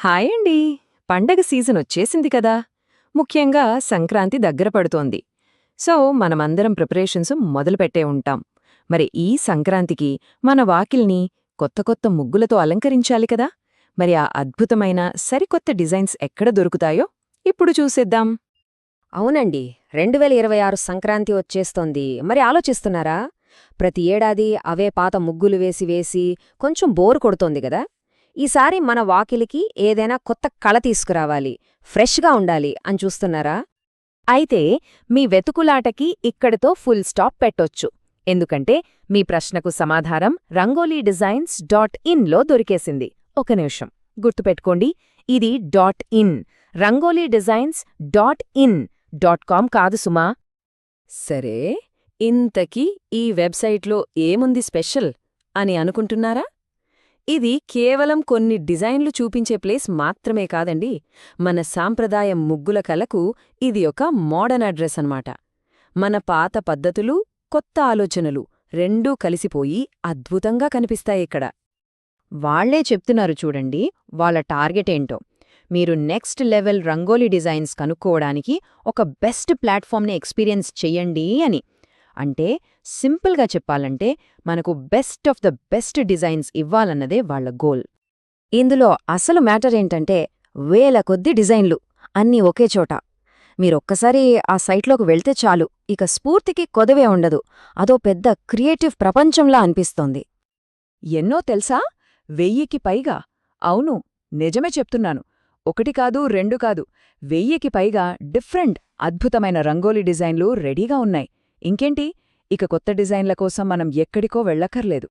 Hi అండి పండగ season వచ్చేసింది కదా. ముఖ్యంగా సంక్రాంతి దగ్గర పడుతోంది. సో మనమందరం ప్రిపరేషన్స్ మొదలుపెట్టే ఉంటాం. మరి ఈ సంక్రాంతికి మన వాకిల్ని కొత్త కొత్త ముగ్గులతో అలంకరించాలి కదా. మరి ఆ అద్భుతమైన సరికొత్త డిజైన్స్ ఎక్కడ దొరుకుతాయో ఇప్పుడు చూసేద్దాం. అవునండి. రెండు వేల ఇరవై ఆరు సంక్రాంతి వచ్చేస్తోంది. మరి ఆలోచిస్తున్నారా? ప్రతి ఏడాది అవే పాత ముగ్గులు వేసి వేసి కొంచెం బోరు కొడుతోంది కదా. ఈసారి మన వాకిలికి ఏదైనా కొత్త కళ తీసుకురావాలి ఫ్రెష్గా ఉండాలి అని చూస్తున్నారా? అయితే మీ వెతుకులాటకి ఇక్కడితో ఫుల్ స్టాప్ పెట్టొచ్చు. ఎందుకంటే మీ ప్రశ్నకు సమాధానం రంగోలీ డిజైన్స్ డాట్ ఇన్లో దొరికేసింది. ఒక నిమిషం. గుర్తుపెట్టుకోండి ఇది dot in. Rangoli designs dot in dot com కాదు సుమా. సరే ఇంతకీ ఈ వెబ్సైట్లో ఏముంది స్పెషల్ అని అనుకుంటున్నారా? ఇది కేవలం కొన్ని డిజైన్లు చూపించే ప్లేస్ మాత్రమే కాదండి. మన సాంప్రదాయ ముగ్గుల కలకు ఇది ఒక మోడర్న్ అడ్రస్ అన్నమాట. మన పాత పద్ధతులు కొత్త ఆలోచనలు రెండూ కలిసిపోయి అద్భుతంగా కనిపిస్తాయిక్కడ వాళ్ళే చెప్తున్నారు చూడండి వాళ్ళ టార్గెట్ ఏంటో. మీరు నెక్స్ట్ లెవెల్ రంగోలీ డిజైన్స్ కనుక్కోవడానికి ఒక బెస్ట్ ప్లాట్ఫామ్ని ఎక్స్పీరియన్స్ చెయ్యండి అని. అంటే సింపుల్గా చెప్పాలంటే మనకు best of the best designs ఇవ్వాలన్నదే వాళ్ళ గోల్. ఇందులో అసలు మ్యాటర్ ఏంటంటే వేల కొద్ది డిజైన్లు అన్నీ ఒకే చోట. మీరొక్కసారి ఆ సైట్లోకి వెళ్తే చాలు ఇక స్ఫూర్తికి కొదవే ఉండదు అదో పెద్ద క్రియేటివ్ ప్రపంచంలా అనిపిస్తోంది. ఎన్నో తెలుసా? వెయ్యికి పైగా. అవును నిజమే చెప్తున్నాను. ఒకటి కాదు రెండు కాదు. వెయ్యికి పైగా డిఫరెంట్ అద్భుతమైన రంగోలీ డిజైన్లు రెడీగా ఉన్నాయి. ఇంకేంటి? ఇక కొత్త డిజైన్ల కోసం మనం ఎక్కడికో వెళ్ళక్కర్లేదు.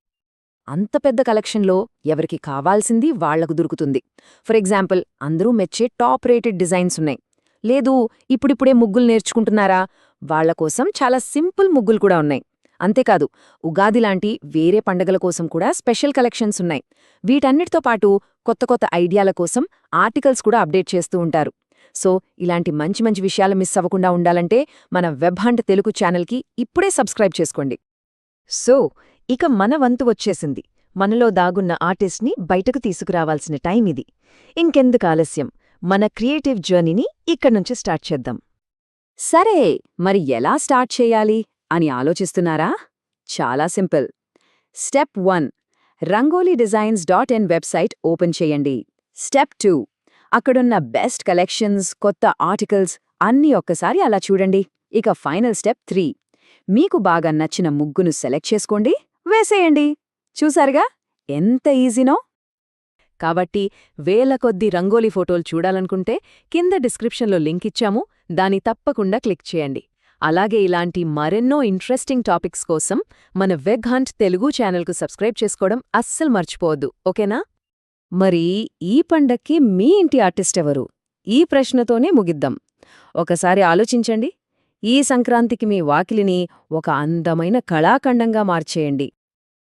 అంత పెద్ద కలెక్షన్లో ఎవరికి కావాల్సింది వాళ్ళకు దొరుకుతుంది. ఫర్ ఎగ్జాంపుల్ అందరూ మెచ్చే టాప్ రేటెడ్ డిజైన్స్ ఉన్నాయి. లేదు ఇప్పుడిప్పుడే ముగ్గులు నేర్చుకుంటున్నారా? వాళ్ళ కోసం చాలా సింపుల్ ముగ్గులు కూడా ఉన్నాయి. అంతేకాదు ఉగాది లాంటి వేరే పండగల కోసం కూడా స్పెషల్ కలెక్షన్స్ ఉన్నాయి. వీటన్నిటితో పాటు కొత్త కొత్త ఐడియాల కోసం ఆర్టికల్స్ కూడా అప్డేట్ చేస్తూ ఉంటారు. సో ఇలాంటి మంచి మంచి విషయాలు మిస్ అవ్వకుండా ఉండాలంటే మన వెబ్ హంట్ తెలుగు ఛానల్కి ఇప్పుడే సబ్స్క్రైబ్ చేసుకోండి. సో ఇక మన వంతు వచ్చేసింది. మనలో దాగున్న ఆర్టిస్ట్ని బయటకు తీసుకురావాల్సిన టైం ఇది. ఇంకెందుకు ఆలస్యం? మన క్రియేటివ్ జర్నీని ఇక్కడ్నుంచి స్టార్ట్ చేద్దాం. సరే మరి ఎలా స్టార్ట్ చేయాలి అని ఆలోచిస్తున్నారా? చాలా simple. Step one Rangoli designs dot in website open చేయండి. స్టెప్ టూ అక్కడున్న బెస్ట్ కలెక్షన్స్ కొత్త ఆర్టికల్స్ అన్నీ ఒక్కసారి అలా చూడండి. ఇక ఫైనల్ స్టెప్ త్రీ. మీకు బాగా నచ్చిన ముగ్గును సెలెక్ట్ చేసుకోండి వేసేయండి. చూసారుగా? ఎంత ఈజీనో? కాబట్టి వేల కొద్ది రంగోలీ ఫోటోలు చూడాలనుకుంటే కింద డిస్క్రిప్షన్లో లింక్ ఇచ్చాము దాని తప్పకుండా క్లిక్ చేయండి. అలాగే ఇలాంటి మరెన్నో ఇంట్రెస్టింగ్ టాపిక్స్ కోసం మన వెగ్ హంట్ తెలుగు ఛానల్కు సబ్స్క్రైబ్ చేసుకోవడం అస్సలు మర్చిపోవద్దు. ఓకేనా? మరి ఈ పండక్కి మీ ఇంటి ఆర్టిస్ట్ ఎవరు? ఈ ప్రశ్నతోనే ముగిద్దాం. ఒకసారి ఆలోచించండి. ఈ సంక్రాంతికి మీ వాకిలిని ఒక అందమైన కళాఖండంగా మార్చేయండి.